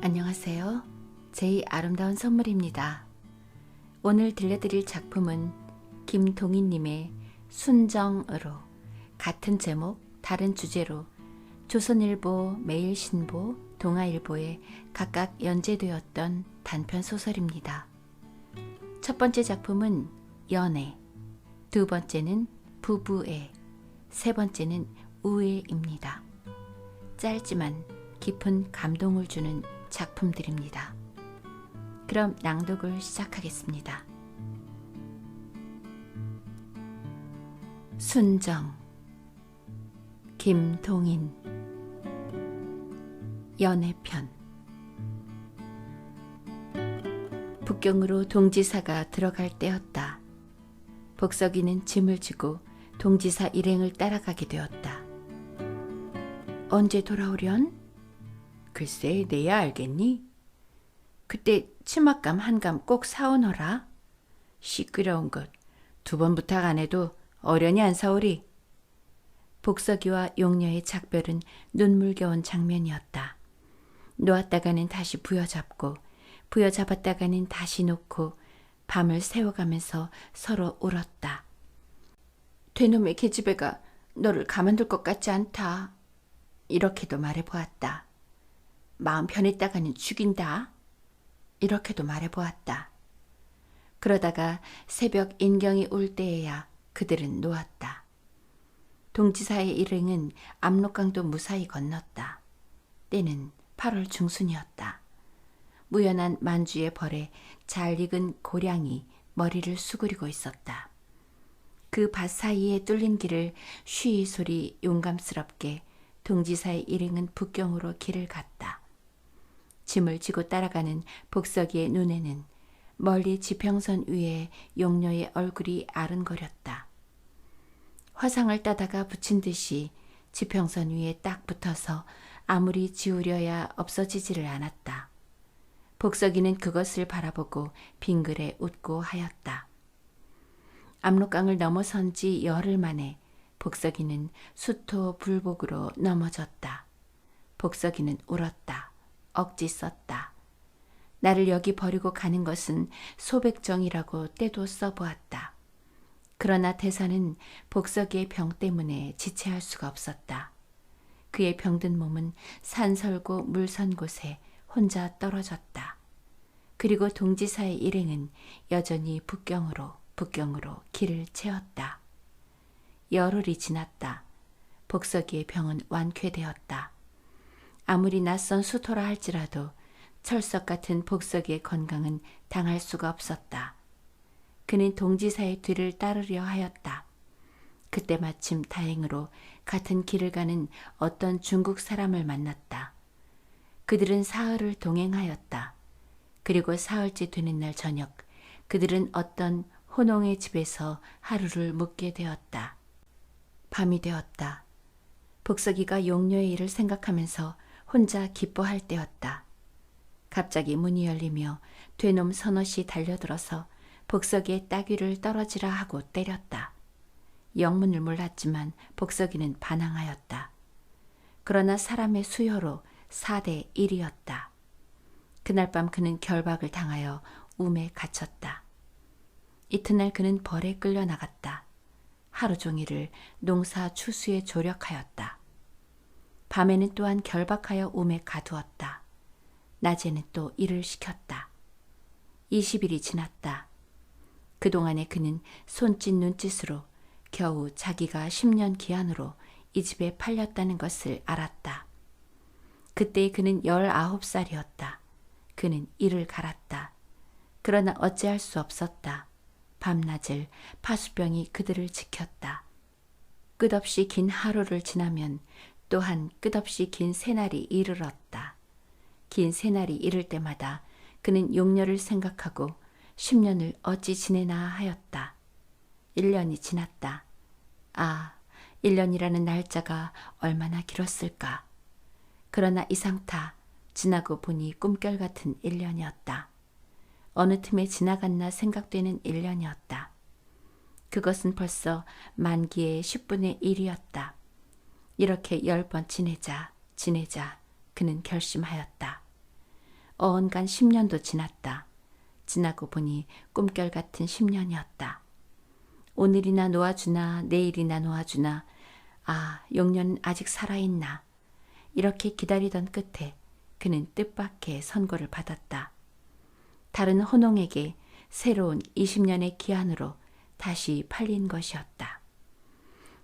안녕하세요. 제이 아름다운 선물입니다. 오늘 들려드릴 작품은 김동희님의 순정으로 같은 제목, 다른 주제로 조선일보, 매일신보, 동아일보에 각각 연재되었던 단편 소설입니다. 첫 번째 작품은 연애, 두 번째는 부부애, 세 번째는 우애입니다. 짧지만 깊은 감동을 주는 작품들입니다. 그럼 낭독을 시작하겠습니다. 순정 김동인 연애편 북경으로 동지사가 들어갈 때였다. 복석이는 짐을 지고 동지사 일행을 따라가게 되었다. 언제 돌아오련? 글쎄, 내야 알겠니? 그때 치맛감 한 감 꼭 사오너라. 시끄러운 것. 두 번 부탁 안 해도 어련히 안 사오리. 복석이와 용녀의 작별은 눈물겨운 장면이었다. 놓았다가는 다시 부여잡고 부여잡았다가는 다시 놓고 밤을 새워가면서 서로 울었다. 되놈의 계집애가 너를 가만둘 것 같지 않다. 이렇게도 말해보았다. 마음 편했다가는 죽인다. 이렇게도 말해보았다. 그러다가 새벽 인경이 올 때에야 그들은 놓았다. 동지사의 일행은 압록강도 무사히 건넜다. 때는 8월 중순이었다. 무연한 만주의 벌에 잘 익은 고량이 머리를 수그리고 있었다. 그 밭 사이에 뚫린 길을 쉬이 소리 용감스럽게 동지사의 일행은 북경으로 길을 갔다. 짐을 지고 따라가는 복석이의 눈에는 멀리 지평선 위에 용녀의 얼굴이 아른거렸다. 화상을 따다가 붙인 듯이 지평선 위에 딱 붙어서 아무리 지우려야 없어지지를 않았다. 복석이는 그것을 바라보고 빙글에 웃고 하였다. 압록강을 넘어선 지 열흘 만에 복석이는 수토 불복으로 넘어졌다. 복석이는 울었다. 억지 썼다. 나를 여기 버리고 가는 것은 소백정이라고 때도 써보았다. 그러나 대사는 복석이의 병 때문에 지체할 수가 없었다. 그의 병든 몸은 산설고 물선 곳에 혼자 떨어졌다. 그리고 동지사의 일행은 여전히 북경으로 북경으로 길을 채웠다. 열흘이 지났다. 복석이의 병은 완쾌되었다. 아무리 낯선 수토라 할지라도 철석 같은 복석이의 건강은 당할 수가 없었다. 그는 동지사의 뒤를 따르려 하였다. 그때 마침 다행으로 같은 길을 가는 어떤 중국 사람을 만났다. 그들은 사흘을 동행하였다. 그리고 사흘째 되는 날 저녁, 그들은 어떤 호농의 집에서 하루를 묵게 되었다. 밤이 되었다. 복석이가 용녀의 일을 생각하면서 혼자 기뻐할 때였다. 갑자기 문이 열리며 되놈 서넛이 달려들어서 복석이의 따귀를 떨어지라 하고 때렸다. 영문을 몰랐지만 복석이는 반항하였다. 그러나 사람의 수요로 4대 1이었다. 그날 밤 그는 결박을 당하여 움에 갇혔다. 이튿날 그는 벌에 끌려 나갔다. 하루 종일을 농사 추수에 조력하였다. 밤에는 또한 결박하여 움에 가두었다. 낮에는 또 일을 시켰다. 20일이 지났다. 그동안에 그는 손짓 눈짓으로 겨우 자기가 10년 기한으로 이 집에 팔렸다는 것을 알았다. 그때 그는 19살이었다. 그는 이를 갈았다. 그러나 어찌할 수 없었다. 밤낮을 파수병이 그들을 지켰다. 끝없이 긴 하루를 지나면 또한 끝없이 긴 새날이 이르렀다. 긴 새날이 이를 때마다 그는 용녀를 생각하고 10년을 어찌 지내나 하였다. 1년이 지났다. 아, 1년이라는 날짜가 얼마나 길었을까. 그러나 이상타 지나고 보니 꿈결 같은 1년이었다. 어느 틈에 지나갔나 생각되는 1년이었다. 그것은 벌써 만기의 10분의 1이었다. 이렇게 열 번 지내자, 지내자, 그는 결심하였다. 어언간 10년도 지났다. 지나고 보니 꿈결 같은 10년이었다. 오늘이나 놓아주나 내일이나 놓아주나 아 용년은 아직 살아있나 이렇게 기다리던 끝에 그는 뜻밖의 선고를 받았다. 다른 혼홍에게 새로운 20년의 기한으로 다시 팔린 것이었다.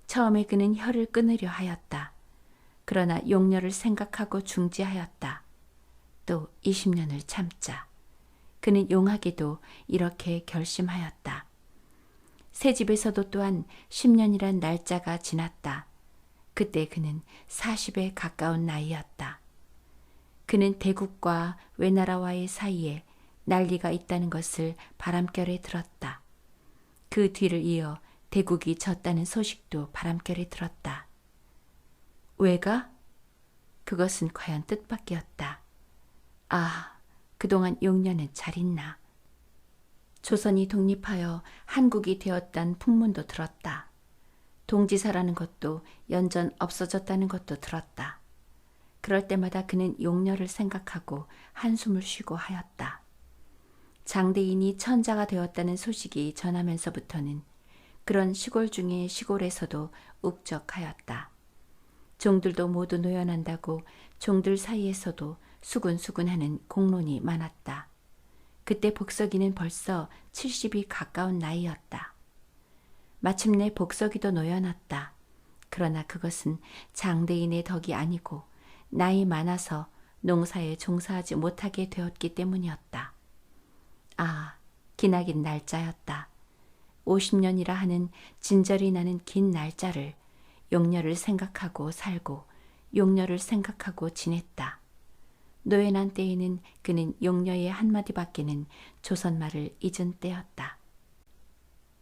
처음에 그는 혀를 끊으려 하였다. 그러나 용녀를 생각하고 중지하였다. 또 20년을 참자. 그는 용하게도 이렇게 결심하였다. 새 집에서도 또한 10년이란 날짜가 지났다. 그때 그는 40에 가까운 나이였다. 그는 대국과 외나라와의 사이에 난리가 있다는 것을 바람결에 들었다. 그 뒤를 이어 대국이 졌다는 소식도 바람결에 들었다. 왜가? 그것은 과연 뜻밖이었다. 아, 그동안 용녀는 잘 있나. 조선이 독립하여 한국이 되었단 풍문도 들었다. 동지사라는 것도 연전 없어졌다는 것도 들었다. 그럴 때마다 그는 용녀를 생각하고 한숨을 쉬고 하였다. 장대인이 천자가 되었다는 소식이 전하면서부터는 그런 시골 중의 시골에서도 uk적하였다. 종들도 모두 노연한다고 종들 사이에서도 수군수군하는 공론이 많았다. 그때 복석이는 벌써 70이 가까운 나이였다. 마침내 복석이도 노연했다. 그러나 그것은 장대인의 덕이 아니고 나이 많아서 농사에 종사하지 못하게 되었기 때문이었다. 아, 기나긴 날짜였다. 50년이라 하는 진절이 나는 긴 날짜를 용녀를 생각하고 살고 용녀를 생각하고 지냈다. 노예난 때에는 그는 용녀의 한마디밖에는 조선말을 잊은 때였다.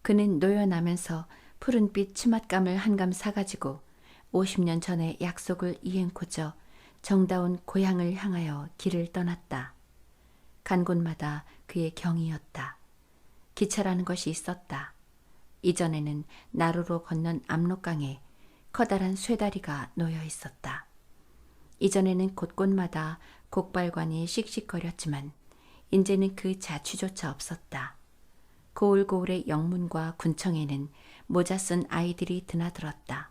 그는 노연하면서 푸른빛 치맛감을 한감 사가지고 50년 전의 약속을 이행코저 정다운 고향을 향하여 길을 떠났다. 간 곳마다 그의 경이었다. 기차라는 것이 있었다. 이전에는 나루로 건넌 압록강에 커다란 쇠다리가 놓여 있었다. 이전에는 곳곳마다 곡발관이 씩씩거렸지만 이제는 그 자취조차 없었다. 고울고울의 영문과 군청에는 모자 쓴 아이들이 드나들었다.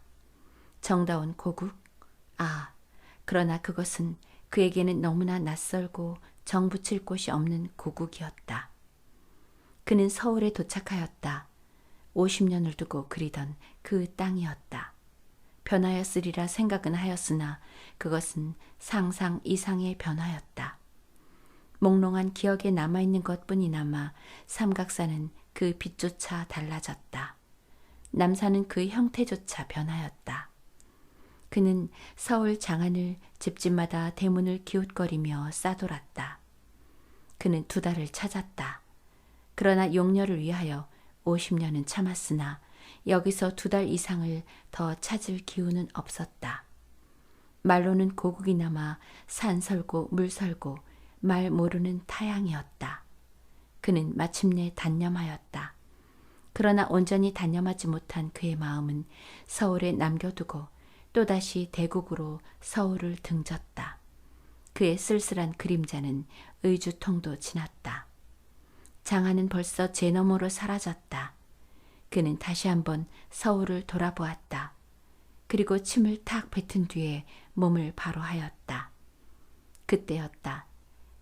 정다운 고국? 아, 그러나 그것은 그에게는 너무나 낯설고 정붙일 곳이 없는 고국이었다. 그는 서울에 도착하였다. 50년을 두고 그리던 그 땅이었다. 변하였으리라 생각은 하였으나 그것은 상상 이상의 변화였다. 몽롱한 기억에 남아있는 것뿐이나마 삼각사는 그 빛조차 달라졌다. 남산은 그 형태조차 변하였다. 그는 서울 장안을 집집마다 대문을 기웃거리며 싸돌았다. 그는 두 달을 찾았다. 그러나 용녀를 위하여 50년은 참았으나 여기서 두 달 이상을 더 찾을 기운은 없었다. 말로는 고국이나마 산 설고 물 설고 말 모르는 타양이었다. 그는 마침내 단념하였다. 그러나 온전히 단념하지 못한 그의 마음은 서울에 남겨두고 또다시 대국으로 서울을 등졌다. 그의 쓸쓸한 그림자는 의주통도 지났다. 장하는 벌써 제 너머로 사라졌다. 그는 다시 한번 서울을 돌아보았다. 그리고 침을 탁 뱉은 뒤에 몸을 바로 하였다. 그때였다.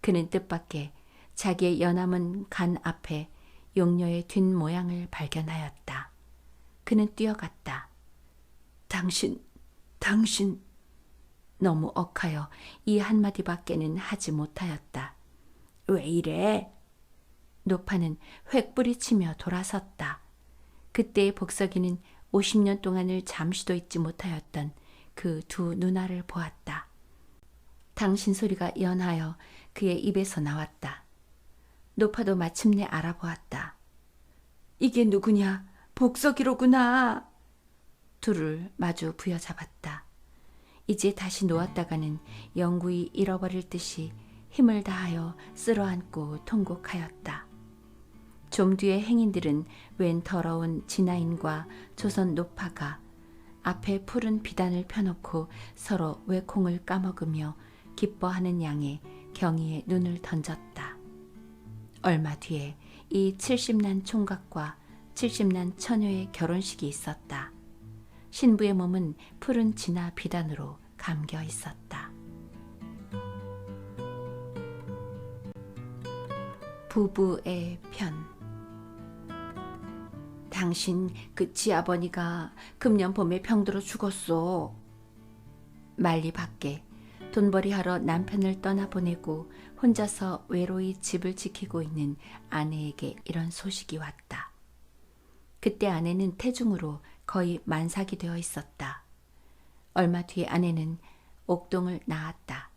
그는 뜻밖의 자기의 연함은 간 앞에 용녀의 뒷모양을 발견하였다. 그는 뛰어갔다. 당신, 당신. 너무 억하여 이 한마디밖에는 하지 못하였다. 왜 이래? 노파는 획부리치며 돌아섰다. 그때의 복석이는 50년 동안을 잠시도 잊지 못하였던 그 두 누나를 보았다. 당신 소리가 연하여 그의 입에서 나왔다. 노파도 마침내 알아보았다. 이게 누구냐? 복석이로구나. 둘을 마주 부여잡았다. 이제 다시 놓았다가는 영구히 잃어버릴 듯이 힘을 다하여 쓸어안고 통곡하였다. 좀 뒤에 행인들은 웬 더러운 진아인과 조선 노파가 앞에 푸른 비단을 펴놓고 서로 외콩을 까먹으며 기뻐하는 양에 경희에 눈을 던졌다. 얼마 뒤에 이 70난 총각과 70난 처녀의 결혼식이 있었다. 신부의 몸은 푸른 진화 비단으로 감겨 있었다. 부부의 편 당신 그 지아버니가 금년 봄에 병들어 죽었어. 말리 밖에 돈벌이 하러 남편을 떠나보내고 혼자서 외로이 집을 지키고 있는 아내에게 이런 소식이 왔다. 그때 아내는 태중으로 거의 만삭이 되어 있었다. 얼마 뒤에 아내는 옥동을 낳았다.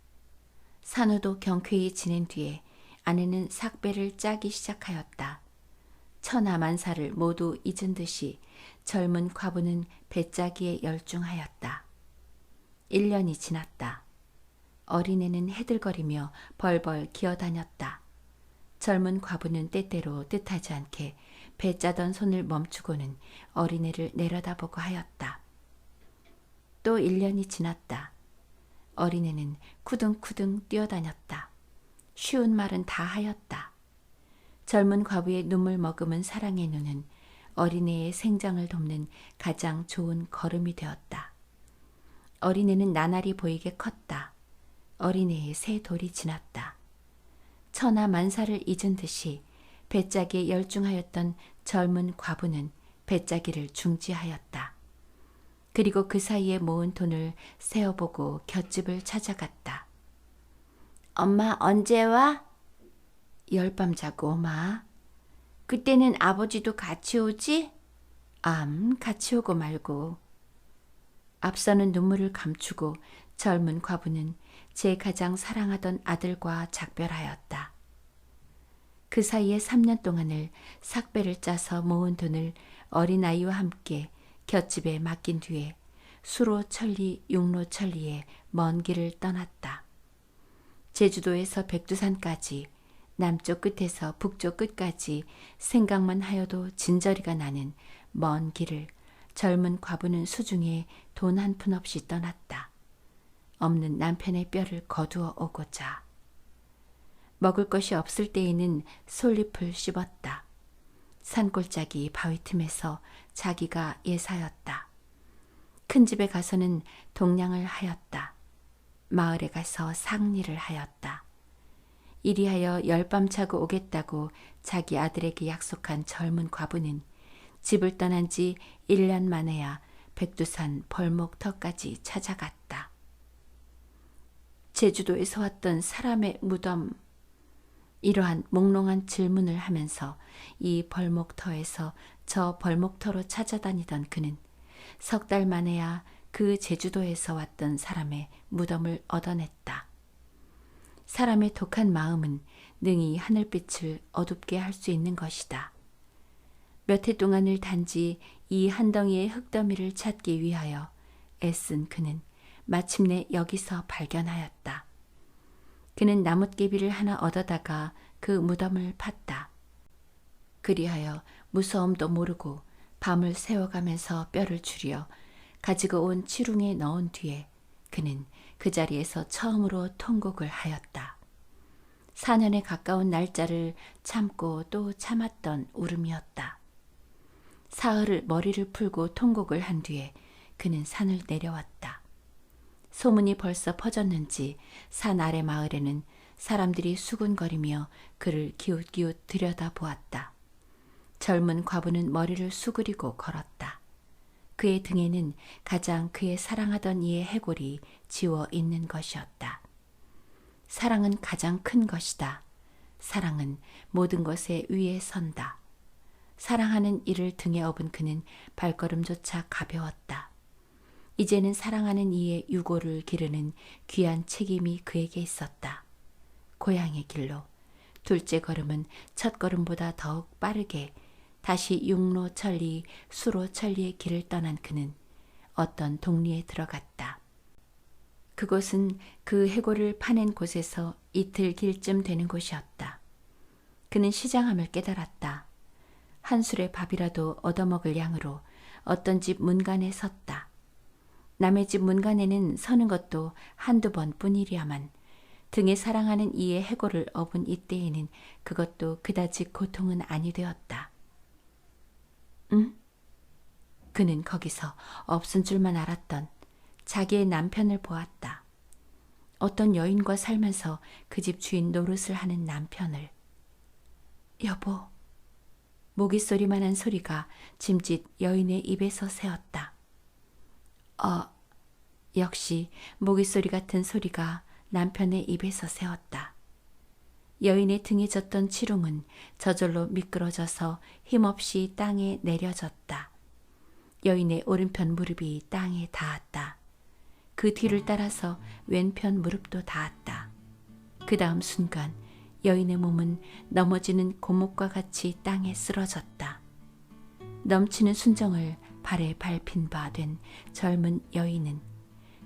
산후도 경쾌히 지낸 뒤에 아내는 삭배를 짜기 시작하였다. 천하만사를 모두 잊은 듯이 젊은 과부는 배짜기에 열중하였다. 1년이 지났다. 어린애는 해들거리며 벌벌 기어다녔다. 젊은 과부는 때때로 뜻하지 않게 배 짜던 손을 멈추고는 어린애를 내려다보고 하였다. 또 1년이 지났다. 어린애는 쿠등쿠등 뛰어다녔다. 쉬운 말은 다 하였다. 젊은 과부의 눈물 머금은 사랑의 눈은 어린애의 생장을 돕는 가장 좋은 걸음이 되었다. 어린애는 나날이 보이게 컸다. 어린애의 새 돌이 지났다. 천하 만사를 잊은 듯이 배짜기에 열중하였던 젊은 과부는 배짜기를 중지하였다. 그리고 그 사이에 모은 돈을 세어보고 곁집을 찾아갔다. 엄마 언제 와? 열밤 자고 오마. 그때는 아버지도 같이 오지? 암, 같이 오고 말고. 앞서는 눈물을 감추고 젊은 과부는 제 가장 사랑하던 아들과 작별하였다. 그 사이에 3년 동안을 삭배를 짜서 모은 돈을 어린아이와 함께 곁집에 맡긴 뒤에 수로 천리, 육로 천리에 먼 길을 떠났다. 제주도에서 백두산까지 남쪽 끝에서 북쪽 끝까지 생각만 하여도 진저리가 나는 먼 길을 젊은 과부는 수중에 돈 한 푼 없이 떠났다. 없는 남편의 뼈를 거두어 오고자. 먹을 것이 없을 때에는 솔잎을 씹었다. 산골짜기 바위 틈에서 자기가 예사였다. 큰 집에 가서는 동냥을 하였다. 마을에 가서 상리를 하였다. 이리하여 열밤 차고 오겠다고 자기 아들에게 약속한 젊은 과부는 집을 떠난 지 1년 만에야 백두산 벌목터까지 찾아갔다. 제주도에서 왔던 사람의 무덤. 이러한 몽롱한 질문을 하면서 이 벌목터에서 저 벌목터로 찾아다니던 그는 석 달 만에야 그 제주도에서 왔던 사람의 무덤을 얻어냈다. 사람의 독한 마음은 능히 하늘빛을 어둡게 할 수 있는 것이다. 몇 해 동안을 단지 이 한 덩이의 흙더미를 찾기 위하여 애쓴 그는 마침내 여기서 발견하였다. 그는 나뭇개비를 하나 얻어다가 그 무덤을 팠다. 그리하여 무서움도 모르고 밤을 새워가면서 뼈를 추려 가지고 온 치룽에 넣은 뒤에 그는 그 자리에서 처음으로 통곡을 하였다. 4년에 가까운 날짜를 참고 또 참았던 울음이었다. 사흘을 머리를 풀고 통곡을 한 뒤에 그는 산을 내려왔다. 소문이 벌써 퍼졌는지 산 아래 마을에는 사람들이 수군거리며 그를 기웃기웃 들여다보았다. 젊은 과부는 머리를 수그리고 걸었다. 그의 등에는 가장 그의 사랑하던 이의 해골이 지워 있는 것이었다. 사랑은 가장 큰 것이다. 사랑은 모든 것에 위에 선다. 사랑하는 이를 등에 업은 그는 발걸음조차 가벼웠다. 이제는 사랑하는 이의 유고를 기르는 귀한 책임이 그에게 있었다. 고향의 길로 둘째 걸음은 첫 걸음보다 더욱 빠르게 다시 육로 천리, 수로 천리의 길을 떠난 그는 어떤 동리에 들어갔다. 그곳은 그 해골을 파낸 곳에서 이틀 길쯤 되는 곳이었다. 그는 시장함을 깨달았다. 한 술의 밥이라도 얻어먹을 양으로 어떤 집 문간에 섰다. 남의 집 문간에는 서는 것도 한두 번 뿐이리야만 등에 사랑하는 이의 해고를 업은 이때에는 그것도 그다지 고통은 아니 되었다. 응? 그는 거기서 없은 줄만 알았던 자기의 남편을 보았다. 어떤 여인과 살면서 그 집 주인 노릇을 하는 남편을. 여보, 모기 소리만한 소리가 짐짓 여인의 입에서 새었다. 어, 역시 모기 소리 같은 소리가 남편의 입에서 새었다. 여인의 등에 졌던 치롱은 저절로 미끄러져서 힘없이 땅에 내려졌다. 여인의 오른편 무릎이 땅에 닿았다. 그 뒤를 따라서 왼편 무릎도 닿았다. 그 다음 순간 여인의 몸은 넘어지는 고목과 같이 땅에 쓰러졌다. 넘치는 순정을 발에 밟힌 바 된 젊은 여인은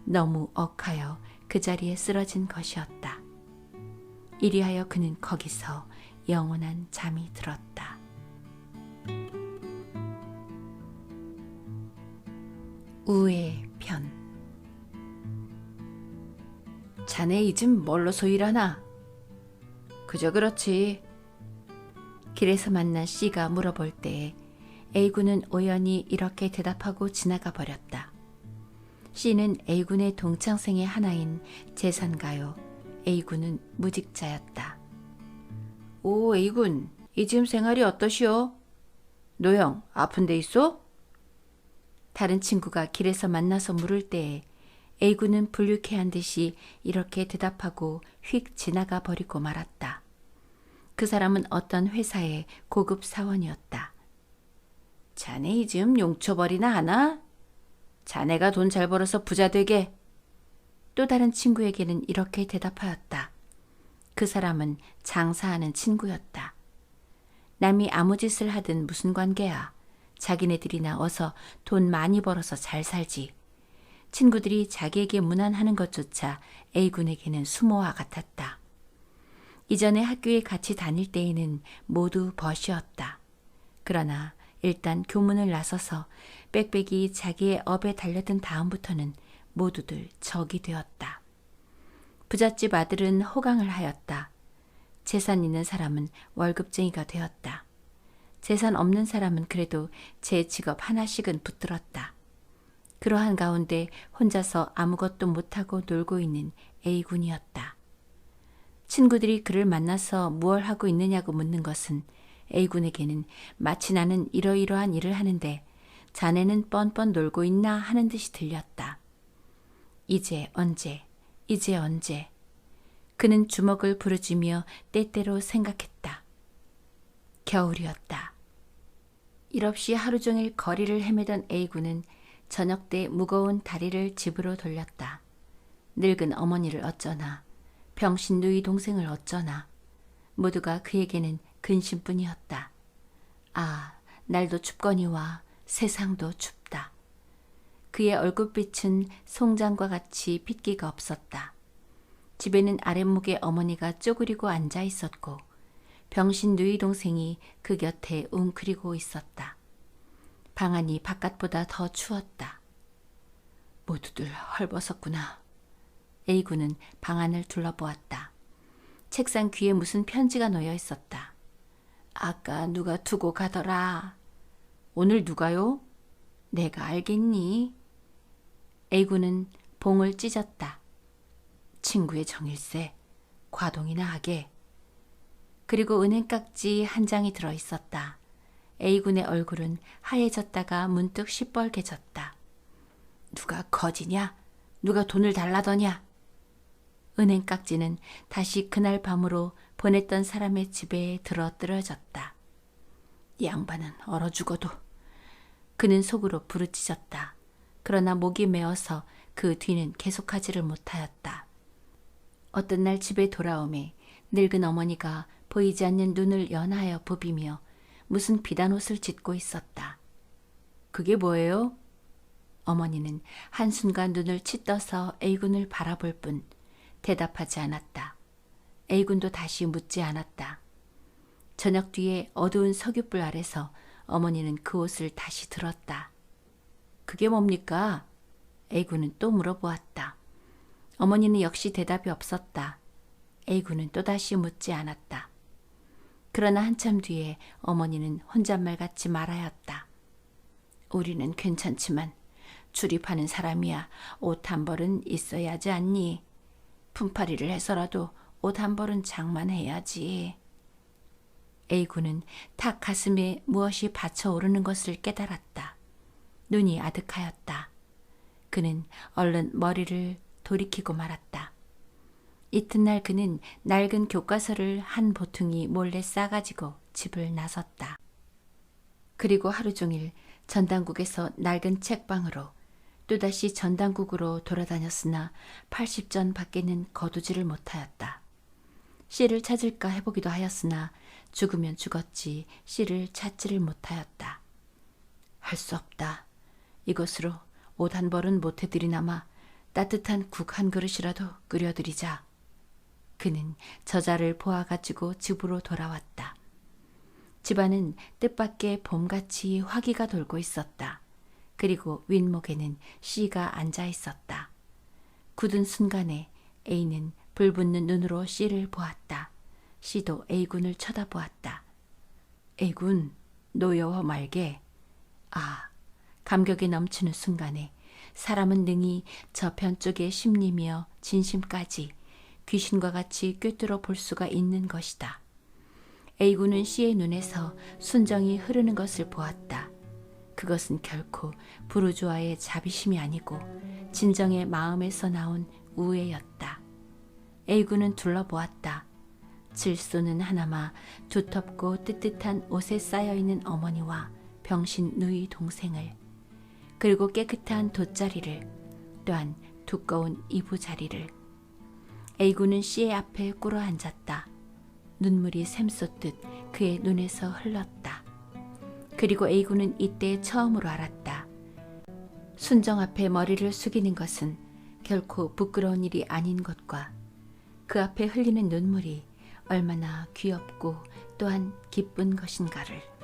너무 억하여 그 자리에 쓰러진 것이었다. 이리하여 그는 거기서 영원한 잠이 들었다. 우의 편 자네 이 집 뭘로 소 일하나? 그저 그렇지. 길에서 만난 C가 물어볼 때 A군은 오연히 이렇게 대답하고 지나가 버렸다. C는 A군의 동창생의 하나인 재산가요. A군은 무직자였다. 오, A군, 이 지금 생활이 어떠시오? 노영, 아픈 데 있어? 다른 친구가 길에서 만나서 물을 때에 A군은 불쾌한 듯이 이렇게 대답하고 휙 지나가 버리고 말았다. 그 사람은 어떤 회사의 고급 사원이었다. 자네 이 즈음 용처벌이나 하나? 자네가 돈 잘 벌어서 부자 되게. 또 다른 친구에게는 이렇게 대답하였다. 그 사람은 장사하는 친구였다. 남이 아무 짓을 하든 무슨 관계야. 자기네들이나 어서 돈 많이 벌어서 잘 살지. 친구들이 자기에게 무난하는 것조차 A군에게는 수모와 같았다. 이전에 학교에 같이 다닐 때에는 모두 벗이었다. 그러나 일단 교문을 나서서 빽빽이 자기의 업에 달려든 다음부터는 모두들 적이 되었다. 부잣집 아들은 호강을 하였다. 재산 있는 사람은 월급쟁이가 되었다. 재산 없는 사람은 그래도 제 직업 하나씩은 붙들었다. 그러한 가운데 혼자서 아무것도 못하고 놀고 있는 A군이었다. 친구들이 그를 만나서 무얼 하고 있느냐고 묻는 것은 A군에게는 마치 나는 이러이러한 일을 하는데 자네는 뻔뻔 놀고 있나 하는 듯이 들렸다. 이제 언제, 이제 언제. 그는 주먹을 부르짖며 때때로 생각했다. 겨울이었다. 일 없이 하루 종일 거리를 헤매던 A군은 저녁 때 무거운 다리를 집으로 돌렸다. 늙은 어머니를 어쩌나, 병신 누이 동생을 어쩌나, 모두가 그에게는 근심뿐이었다. 아, 날도 춥거니와 세상도 춥다. 그의 얼굴빛은 송장과 같이 핏기가 없었다. 집에는 아랫목에 어머니가 쪼그리고 앉아 있었고, 병신 누이 동생이 그 곁에 웅크리고 있었다. 방 안이 바깥보다 더 추웠다. 모두들 헐벗었구나. A군은 방 안을 둘러보았다. 책상 귀에 무슨 편지가 놓여 있었다. 아까 누가 두고 가더라. 오늘 누가요? 내가 알겠니? A군은 봉을 찢었다. 친구의 정일세, 과동이나 하게. 그리고 은행 깍지 한 장이 들어 있었다. A군의 얼굴은 하얘졌다가 문득 시뻘개졌다. 누가 거지냐? 누가 돈을 달라더냐? 은행 깍지는 다시 그날 밤으로 보냈던 사람의 집에 들어뜨려졌다. 양반은 얼어 죽어도 그는 속으로 부르짖었다. 그러나 목이 메어서 그 뒤는 계속하지를 못하였다. 어떤 날 집에 돌아오매 늙은 어머니가 보이지 않는 눈을 연하여 부비며 무슨 비단 옷을 짓고 있었다. 그게 뭐예요? 어머니는 한순간 눈을 치떠서 A군을 바라볼 뿐 대답하지 않았다. A군도 다시 묻지 않았다. 저녁 뒤에 어두운 석유불 아래서 어머니는 그 옷을 다시 들었다. 그게 뭡니까? A군은 또 물어보았다. 어머니는 역시 대답이 없었다. A군은 또다시 묻지 않았다. 그러나 한참 뒤에 어머니는 혼잣말 같이 말하였다. 우리는 괜찮지만 출입하는 사람이야 옷 한 벌은 있어야 하지 않니? 품팔이를 해서라도 옷 한 벌은 장만해야지. A군은 탁 가슴에 무엇이 받쳐오르는 것을 깨달았다. 눈이 아득하였다. 그는 얼른 머리를 돌이키고 말았다. 이튿날 그는 낡은 교과서를 한 보퉁이 몰래 싸가지고 집을 나섰다. 그리고 하루 종일 전당국에서 낡은 책방으로 또다시 전당국으로 돌아다녔으나 80전 밖에는 거두지를 못하였다. 씨를 찾을까 해보기도 하였으나 죽으면 죽었지 씨를 찾지를 못하였다. 할 수 없다. 이것으로 옷 한 벌은 못해드리나마 따뜻한 국 한 그릇이라도 끓여드리자. 그는 저자를 보아가지고 집으로 돌아왔다. 집안은 뜻밖의 봄같이 화기가 돌고 있었다. 그리고 윗목에는 씨가 앉아 있었다. 굳은 순간에 A는 불붙는 눈으로 씨를 보았다. 씨도 A군을 쳐다보았다. A군, 노여워 말게. 아, 감격이 넘치는 순간에 사람은 능히 저편 쪽의 심리며 진심까지 귀신과 같이 꿰뚫어 볼 수가 있는 것이다. A군은 씨의 눈에서 순정이 흐르는 것을 보았다. 그것은 결코 부르주아의 자비심이 아니고 진정의 마음에서 나온 우애였다. A군은 둘러보았다. 질소는 하나마 두텁고 뜨뜻한 옷에 쌓여있는 어머니와 병신 누이 동생을 그리고 깨끗한 돗자리를 또한 두꺼운 이부자리를 A군은 씨의 앞에 꿇어 앉았다. 눈물이 샘솟듯 그의 눈에서 흘렀다. 그리고 A군은 이때 처음으로 알았다. 순정 앞에 머리를 숙이는 것은 결코 부끄러운 일이 아닌 것과 그 앞에 흘리는 눈물이 얼마나 귀엽고 또한 기쁜 것인가를.